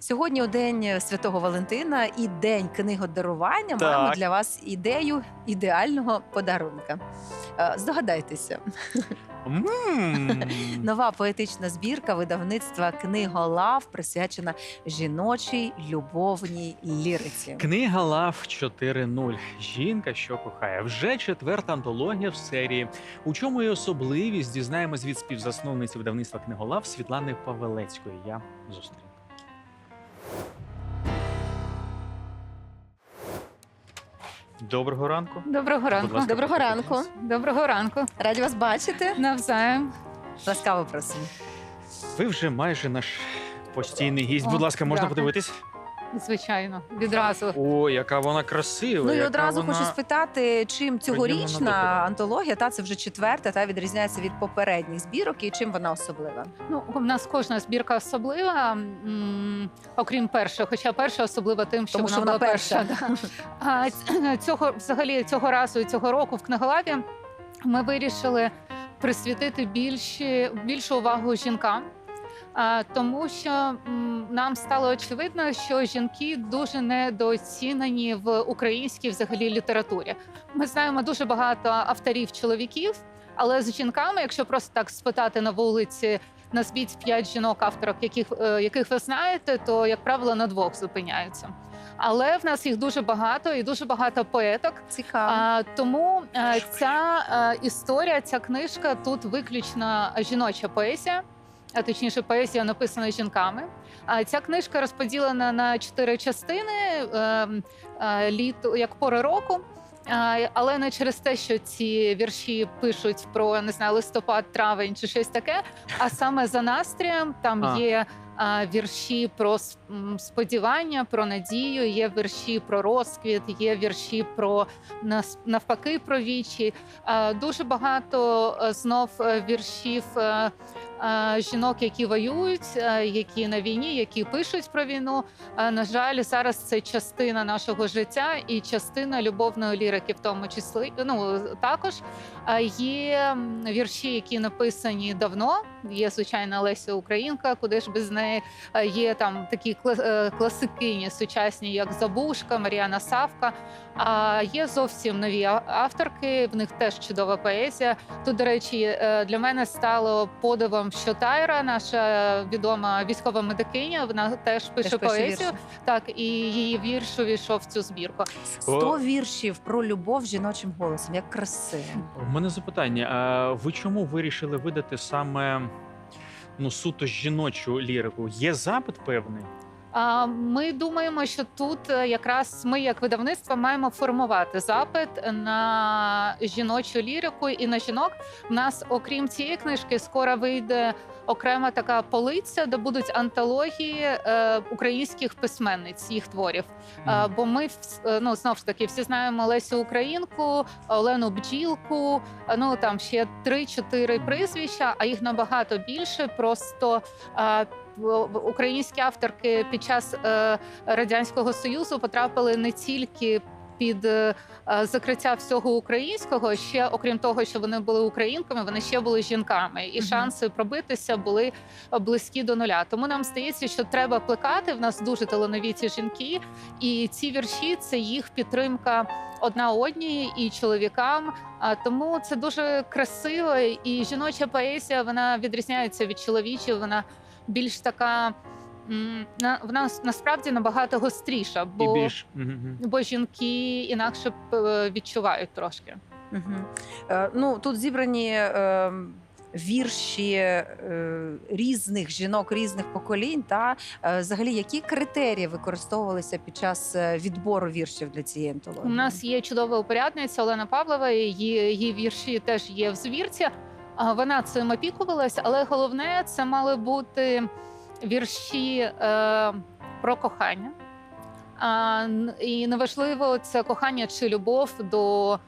Сьогодні у день Святого Валентина і день книгодарування маємо Так. для вас ідею ідеального подарунка. Е, Здогадайтеся, М. нова поетична збірка видавництва Книголав присвячена жіночій любовній ліриці. Книга Лав 4.0. Жінка, що кохає. Вже четверта антологія в серії. У чому її особливість дізнаємось від співзасновниці видавництва книголав Світлани Павелецької. Я зустрів. Доброго ранку. Доброго ранку. ласка, Доброго ранку. Доброго ранку. Раді вас бачити. Навзаєм. Ласкаво просимо. Ви вже майже наш постійний гість. О, Будь ласка, можна дякую. подивитись? Звичайно, відразу. О, яка вона красива. Ну і яка одразу вона... хочу спитати, чим цьогорічна антологія, та це вже четверта, та відрізняється від попередніх збірок, і чим вона особлива? Ну, у нас кожна збірка особлива, м, окрім першої, хоча перша особлива тим, що Тому вона що вона була перша. да. А цього взагалі цього разу і цього року в книголаві ми вирішили присвятити більші, більшу увагу жінкам. А, тому що нам стало очевидно, що жінки дуже недооцінені в українській взагалі літературі. Ми знаємо дуже багато авторів чоловіків, але з жінками, якщо просто так спитати на вулиці, назвіть п'ять жінок авторок, яких, е, яких ви знаєте, то як правило на двох зупиняються. Але в нас їх дуже багато і дуже багато поеток. Цікаво. А, тому е, ця е, історія, ця книжка тут виключно жіноча поезія, а точніше, поезія написана жінками. А ця книжка розподілена на чотири частини е, е, літо як пори року. Але не через те, що ці вірші пишуть про не знаю, листопад, травень чи щось таке, а саме за настроєм там А. є вірші про сподівання, про надію, є вірші про розквіт, є вірші про навпаки про вічі. Дуже багато е, знов е, віршів. е, Жінок, які воюють, які на війні, які пишуть про війну. На жаль, зараз це частина нашого життя і частина любовної лірики, в тому числі. Ну також є вірші, які написані давно. Є звичайно Леся Українка, куди ж без неї Е, є там такі е, класикині сучасні, як Забушка, Мар'яна Савка. А є зовсім нові авторки. В них теж чудова поезія. Тут, до речі, е, для мене стало подивом, що Тайра, наша відома військова медикиня, вона теж пише Теж поезію. вірші. Так, і її вірш увійшов в цю збірку. Сто віршів про любов жіночим голосом. Як красиво. У мене запитання: а ви чому вирішили видати саме ну суто жіночу лірику? Є запит певний? Ми думаємо, що тут е, якраз ми, як видавництво, маємо формувати запит на жіночу лірику і на жінок. У нас, окрім цієї книжки, скоро вийде окрема така полиця, де будуть антології е, українських письменниць їх творів. Е, бо ми ну знов ж таки всі знаємо Лесю Українку, Олену Бджілку. Ну там ще три-чотири прізвища, а їх набагато більше. Просто українські авторки під час е, радянського союзу потрапили не тільки. Під е, е, закриття всього українського, ще окрім того, що вони були українками, вони ще були жінками, і шанси пробитися були близькі до нуля. Тому нам здається, що треба плекати. В нас дуже талановиті жінки, і ці вірші це їх підтримка одна одній і чоловікам. А тому це дуже красиво. І жіноча поезія вона відрізняється від чоловічої. Вона більш така. на- Вона насправді набагато гостріша, бо, І більш бо жінки інакше е, відчувають трошки. Угу. Е, ну тут зібрані е, вірші е, різних жінок, різних поколінь. Та е, взагалі, які критерії використовувалися під час е, відбору віршів для цієї антології? У нас є чудова упорядниця Олена Павлова. Її, її вірші теж є в звірці. Вона цим опікувалась, але головне це мали бути вірші е, про кохання. А, і неважливо, це кохання чи любов до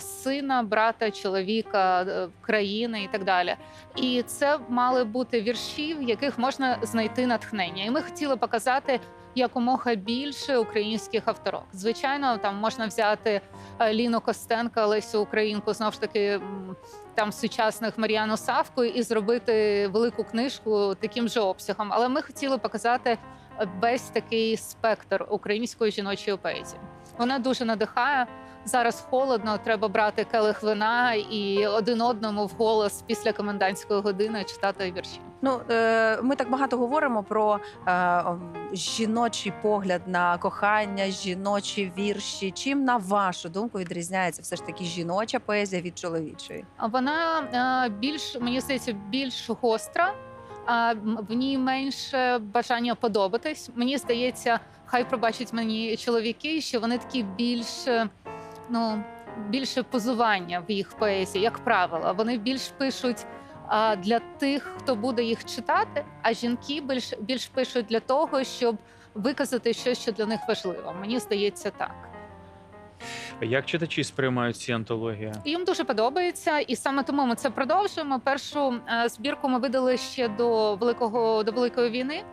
сина, брата, чоловіка, е, країни і так далі. І це мали бути вірші, в яких можна знайти натхнення. І ми хотіли показати якомога більше українських авторок. Звичайно, там можна взяти е, Ліну Костенка, Лесю Українку, знов ж таки. Там сучасних Мар'яну Савку і зробити велику книжку таким же обсягом. Але ми хотіли показати весь такий спектр української жіночої поезії. Вона дуже надихає. Зараз холодно, треба брати келих вина і один одному вголос після комендантської години читати вірші. Ну е, ми так багато говоримо про е, жіночий погляд на кохання, жіночі вірші. Чим на вашу думку відрізняється все ж таки жіноча поезія від чоловічої? Вона е, більш мені здається більш гостра. А в ній менше бажання подобатись. Мені здається, хай пробачать мені чоловіки, що вони такі більш ну більше позування в їх поезії, як правило. Вони більш пишуть а, для тих, хто буде їх читати. А жінки більш більш пишуть для того, щоб виказати щось, що для них важливо. Мені здається, так. Як читачі сприймають ці антології? Їм дуже подобається, і саме тому ми це продовжуємо. Першу е, збірку ми видали ще до великого до великої війни.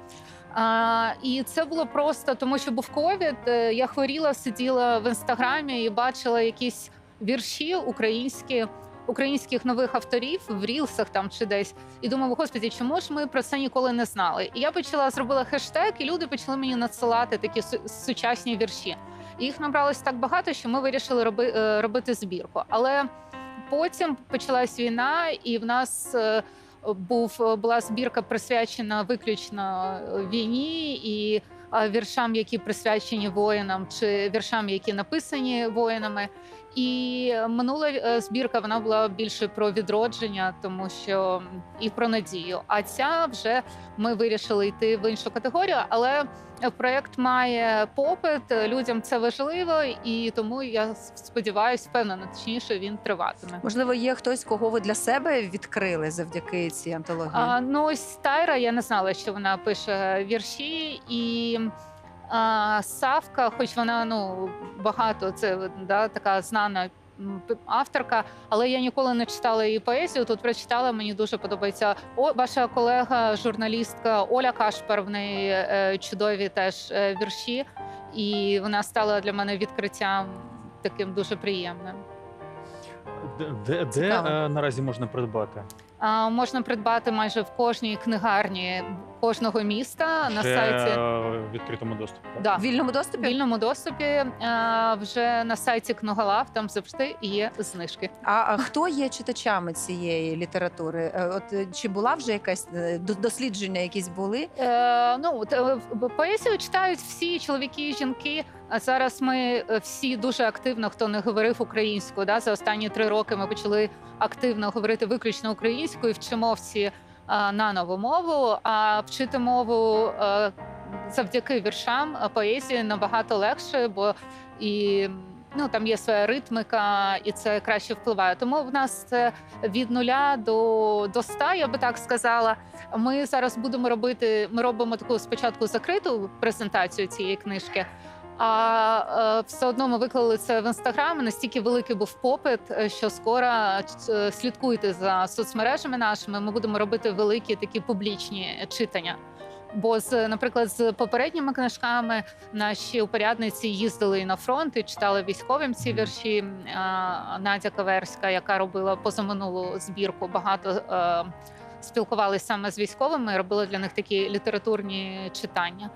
А, і це було просто тому, що був ковід. е, Я хворіла, сиділа в інстаграмі і бачила якісь вірші українські. Українських нових авторів в рілсах там чи десь і думала, господі, чому ж ми про це ніколи не знали? І я почала зробила хештег, і люди почали мені надсилати такі су- сучасні вірші. І їх набралось так багато, що ми вирішили роби, е, робити збірку. Але потім почалась війна, і в нас е, був була збірка присвячена виключно е, війні і е, віршам, які присвячені воїнам, чи віршам, які написані воїнами. І минула е, збірка вона була більше про відродження, тому що і про надію. А ця вже ми вирішили йти в іншу категорію, але проект має попит, людям це важливо, і тому я сподіваюся, впевнена, точніше він триватиме. Можливо, є хтось, кого ви для себе відкрили завдяки цій антології? А, ну ось Тайра, я не знала, що вона пише вірші, і а, Савка, хоч вона ну багато, це да, така знана. Авторка, але я ніколи не читала її поезію. Тут прочитала. Мені дуже подобається. О, ваша колега, журналістка Оля Кашпер. В неї е, чудові теж е, вірші, і вона стала для мене відкриттям таким дуже приємним. Де, де, де е, наразі можна придбати? А, можна придбати майже в кожній книгарні кожного міста на Ще, сайті. е, в відкритому доступі. так? Да. В вільному В доступі? вільному доступі е, вже на сайті Книголав там завжди є знижки. А, а хто є читачами цієї літератури? Е, От е, чи була вже якась е, до- дослідження, якісь були? Е, ну от, е, в- поезію читають всі чоловіки і жінки. А зараз ми е, всі дуже активно, хто не говорив українською. Да, за останні три роки ми почали активно говорити виключно українською, вчимо всі на нову мову. А вчити мову е, завдяки віршам е, поезії набагато легше, бо і. Ну там є своя ритмика, і це краще впливає. Тому в нас це від нуля до, до ста, я би так сказала. Ми зараз будемо робити. Ми робимо таку спочатку закриту презентацію цієї книжки. А е, все одно ми виклали це в інстаграм. Настільки великий був попит, е, що скоро е, слідкуйте за соцмережами нашими. Ми будемо робити великі такі публічні читання. Бо з, наприклад, з попередніми книжками наші упорядниці їздили і на фронт і читали військовим ці вірші. Надя Каверська, яка робила позаминулу збірку, багато спілкувалися саме з військовими, робили для них такі літературні читання.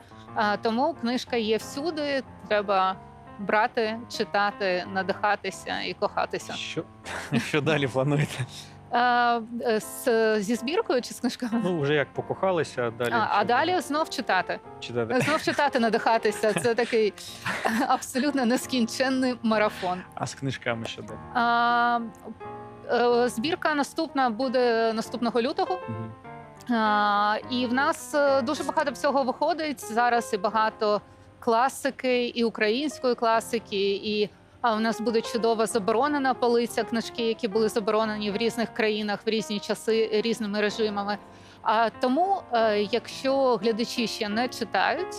Тому книжка є всюди. Треба брати, читати, надихатися і кохатися. Що, що далі плануєте? А, е, з, зі збіркою чи з книжками? Ну, вже як покохалися, далі. А, а далі знов читати. читати? Знов читати, надихатися. Це такий абсолютно нескінченний марафон. А з книжками що далі? А, е, збірка наступна буде наступного лютого. Мгм. І в нас е, дуже багато всього виходить зараз. І багато класики, і української класики, і в нас буде чудова заборонена полиця книжки, які були заборонені в різних країнах в різні часи різними режимами. А тому, е, якщо глядачі ще не читають.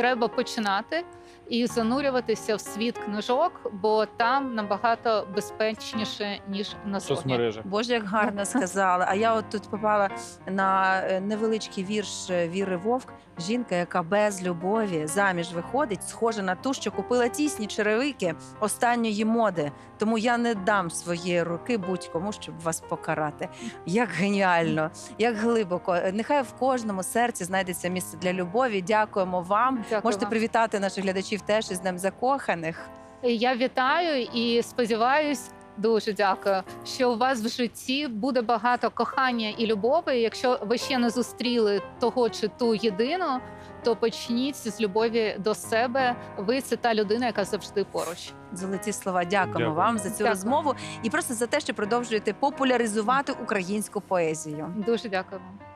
Треба починати і занурюватися в світ книжок, бо там набагато безпечніше ніж на зоні. Боже, як гарно сказала. А я от тут попала на е, невеличкий вірш е, Віри Вовк. Жінка, яка без любові заміж виходить, схожа на ту, що купила тісні черевики останньої моди. Тому я не дам своєї руки будь-кому, щоб вас покарати. Як геніально, як глибоко. Нехай в кожному серці знайдеться місце для любові. Дякуємо вам. Дякую Можете вам. привітати наших глядачів теж із Днем закоханих. Я вітаю і сподіваюсь. Дуже дякую, що у вас в житті буде багато кохання і любові. Якщо ви ще не зустріли того чи ту єдину, то почніть з любові до себе. Ви це та людина, яка завжди поруч. Золоті слова. Дякуємо Дякую. вам за цю Дякую. розмову і просто за те, що продовжуєте популяризувати українську поезію. Дуже дякую вам.